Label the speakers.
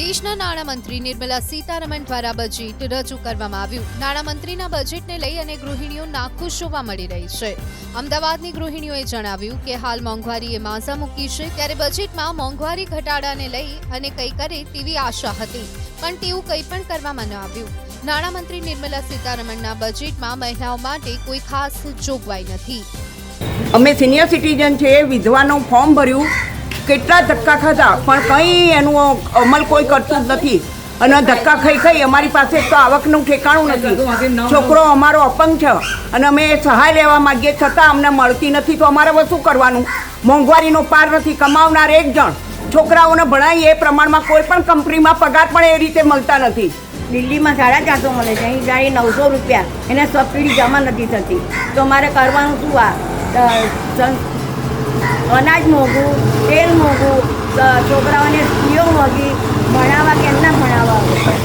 Speaker 1: દેશના નાણામંત્રી નિર્મલા સીતારમણ દ્વારા બજેટ રજૂ કરવામાં આવ્યું. નાણામંત્રીના બજેટને લઈ અને ગૃહિણીઓ નાખુશ જોવા મળી રહી છે. અમદાવાદની ગૃહિણીઓએ જણાવ્યું કે હાલ મોંઘવારીએ માઝા મૂકી છે, ત્યારે બજેટમાં મોંઘવારી ઘટાડાને લઈ અને કંઈ કરે તેવી આશા હતી, પણ તેવું કંઈ પણ કરવામાં ન આવ્યું. નાણામંત્રી નિર્મલા સીતારમણના બજેટમાં મહિલાઓ માટે કોઈ ખાસ જોગવાઈ નથી.
Speaker 2: અમે સિનિયર સિટીઝન છે વિધવાનું ફોર્મ ભર્યું કેટલા ધક્કા ખાધા? પણ કંઈ એનું અમલ કોઈ કરતું જ નથી. અને ધક્કા ખાઈ ખાઈ અમારી પાસે તો આવકનું ઠેકાણું નથી. છોકરો અમારો અપંગ છે. અને અમે સહાય લેવા માગીએ છતાં અમને મળતી નથી, તો અમારે શું કરવાનું? મોંઘવારીનો પાર નથી. કમાવનાર એક જણ. છોકરાઓને ભણાવીએ એ પ્રમાણમાં કોઈ પણ કંપનીમાં પગાર પણ એ રીતે મળતા નથી.
Speaker 3: દિલ્હીમાં સાડા ચારસો મળે છે. અહીં જાણી નવસો રૂપિયા. એને સબસિડી જમા નથી થતી. તો મારે કરવાનું શું આ? અનાજ મોંઘું તેલ મોંઘું છોકરાઓને ફીઓ મોંઘી ભણાવવા કે ના ભણાવવા?